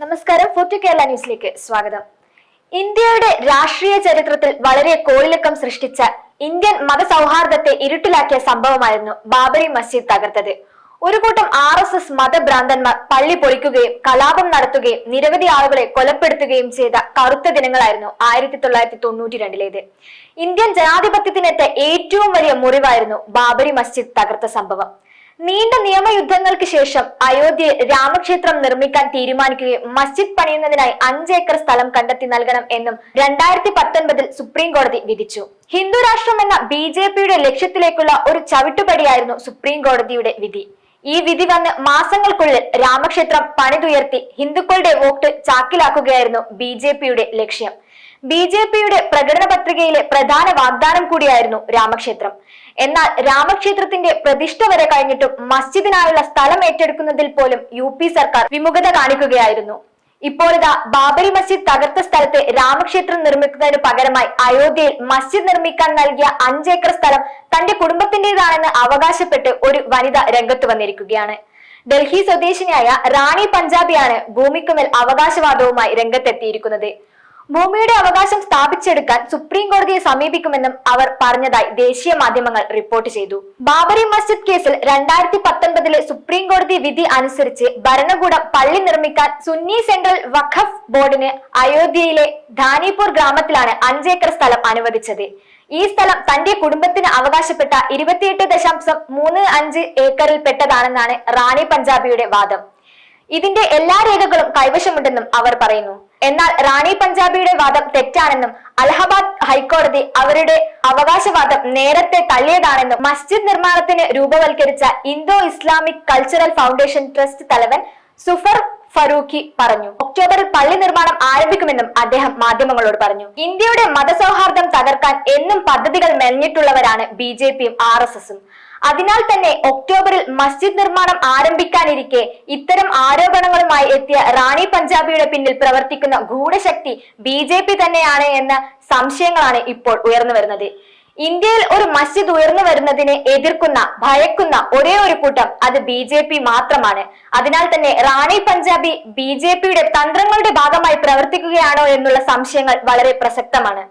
നമസ്കാരം. ഫോർട്ടു കേരള ന്യൂസിലേക്ക് സ്വാഗതം. ഇന്ത്യയുടെ രാഷ്ട്രീയ ചരിത്രത്തിൽ വളരെ കോളിളക്കം സൃഷ്ടിച്ച ഇന്ത്യൻ മതസൗഹാർദ്ദത്തെ ഇരുട്ടിലാക്കിയ സംഭവമായിരുന്നു ബാബരി മസ്ജിദ് തകർത്തത്. ഒരു കൂട്ടം ആർ എസ് എസ് മതഭ്രാന്തന്മാർ പള്ളി പൊളിക്കുകയും കലാപം നടത്തുകയും നിരവധി ആളുകളെ കൊലപ്പെടുത്തുകയും ചെയ്ത കറുത്ത ദിനങ്ങളായിരുന്നു ആയിരത്തി തൊള്ളായിരത്തി തൊണ്ണൂറ്റി രണ്ടിലേത് ഇന്ത്യൻ ജനാധിപത്യത്തിനേറ്റ ഏറ്റവും വലിയ മുറിവായിരുന്നു ബാബരി മസ്ജിദ് തകർത്ത സംഭവം. നീണ്ട നിയമയുദ്ധങ്ങൾക്ക് ശേഷം അയോധ്യയിൽ രാമക്ഷേത്രം നിർമ്മിക്കാൻ തീരുമാനിക്കുകയും മസ്ജിദ് പണിയുന്നതിനായി അഞ്ച് ഏക്കർ സ്ഥലം കണ്ടെത്തി നൽകണം എന്നും രണ്ടായിരത്തി പത്തൊൻപതിൽ സുപ്രീം കോടതി വിധിച്ചു. ഹിന്ദു രാഷ്ട്രം എന്ന ബി ജെ പിയുടെ ലക്ഷ്യത്തിലേക്കുള്ള ഒരു ചവിട്ടുപടിയായിരുന്നു സുപ്രീം കോടതിയുടെ വിധി. ഈ വിധി വന്ന് മാസങ്ങൾക്കുള്ളിൽ രാമക്ഷേത്രം പണിതുയർത്തി ഹിന്ദുക്കളുടെ വോട്ട് ചാക്കിലാക്കുകയായിരുന്നു ബി ലക്ഷ്യം. ബി ജെ പിയുടെ പ്രകടന പത്രികയിലെ പ്രധാന വാഗ്ദാനം കൂടിയായിരുന്നു രാമക്ഷേത്രം. എന്നാൽ രാമക്ഷേത്രത്തിന്റെ പ്രതിഷ്ഠ വരെ കഴിഞ്ഞിട്ടും മസ്ജിദിനായുള്ള സ്ഥലം ഏറ്റെടുക്കുന്നതിൽ പോലും യു സർക്കാർ വിമുഖത കാണിക്കുകയായിരുന്നു. ഇപ്പോൾ ഇതാ ബാബരി മസ്ജിദ് തകർത്ത സ്ഥലത്തെ രാമക്ഷേത്രം നിർമ്മിക്കുന്നതിന് പകരമായി അയോധ്യയിൽ മസ്ജിദ് നിർമ്മിക്കാൻ നൽകിയ അഞ്ചേക്കർ സ്ഥലം തന്റെ കുടുംബത്തിന്റേതാണെന്ന് അവകാശപ്പെട്ട് ഒരു വനിത രംഗത്ത് വന്നിരിക്കുകയാണ്. ഡൽഹി സ്വദേശിനിയായ റാണി പഞ്ചാബിയാണ് ഭൂമിക്കുമേൽ അവകാശവാദവുമായി രംഗത്തെത്തിയിരിക്കുന്നത്. ഭൂമിയുടെ അവകാശം സ്ഥാപിച്ചെടുക്കാൻ സുപ്രീം കോടതിയെ സമീപിക്കുമെന്നും അവർ പറഞ്ഞതായി ദേശീയ മാധ്യമങ്ങൾ റിപ്പോർട്ട് ചെയ്തു. ബാബരി മസ്ജിദ് കേസിൽ രണ്ടായിരത്തി പത്തൊൻപതിലെ സുപ്രീം കോടതി വിധി അനുസരിച്ച് ഭരണകൂടം പള്ളി നിർമ്മിക്കാൻ സുന്നി സെൻട്രൽ വഖഫ് ബോർഡിന് അയോധ്യയിലെ ധാനിപൂർ ഗ്രാമത്തിലാണ് അഞ്ചേക്കർ സ്ഥലം അനുവദിച്ചത്. ഈ സ്ഥലം തന്റെ കുടുംബത്തിന് അവകാശപ്പെട്ട ഇരുപത്തിയെട്ട് ദശാംശം മൂന്ന് അഞ്ച് ഏക്കറിൽ പെട്ടതാണെന്നാണ് റാണി പഞ്ചാബിയുടെ വാദം. ഇതിന്റെ എല്ലാ രേഖകളും കൈവശമുണ്ടെന്നും അവർ പറയുന്നു. എന്നാൽ റാണി പഞ്ചാബിയുടെ വാദം തെറ്റാണെന്നും അലഹബാദ് ഹൈക്കോടതി അവരുടെ അവകാശവാദം നേരത്തെ തള്ളിയതാണെന്നും മസ്ജിദ് നിർമ്മാണത്തിന് രൂപവൽക്കരിച്ച Indo Islamic cultural foundation trust തലവൻ സുഫർ ഫറൂഖി പറഞ്ഞു. ഒക്ടോബറിൽ പള്ളി നിർമ്മാണം ആരംഭിക്കുമെന്നും അദ്ദേഹം മാധ്യമങ്ങളോട് പറഞ്ഞു. ഇന്ത്യയുടെ മതസൗഹാർദ്ദം തകർക്കാൻ എന്നും പദ്ധതികൾ മെനഞ്ഞിട്ടുള്ളവരാണ് ബി ജെ പിയും ആർ എസ് എസും. അതിനാൽ തന്നെ ഒക്ടോബറിൽ മസ്ജിദ് നിർമ്മാണം ആരംഭിക്കാനിരിക്കെ ഇത്തരം ആരോപണങ്ങളുമായി എത്തിയ റാണി പഞ്ചാബിയുടെ പിന്നിൽ പ്രവർത്തിക്കുന്ന ഗൂഢശക്തി ബി ജെ പി തന്നെയാണ് എന്ന സംശയങ്ങളാണ് ഇപ്പോൾ ഉയർന്നു വരുന്നത്. ഇന്ത്യയിൽ ഒരു മസ്ജിദ് ഉയർന്നു വരുന്നതിനെ എതിർക്കുന്ന ഭയക്കുന്ന ഒരേ ഒരു കൂട്ടം അത് ബി ജെ പി മാത്രമാണ്. അതിനാൽ തന്നെ റാണി പഞ്ചാബി ബി ജെ പിയുടെ തന്ത്രങ്ങളുടെ ഭാഗമായി പ്രവർത്തിക്കുകയാണോ എന്നുള്ള സംശയങ്ങൾ വളരെ പ്രസക്തമാണ്.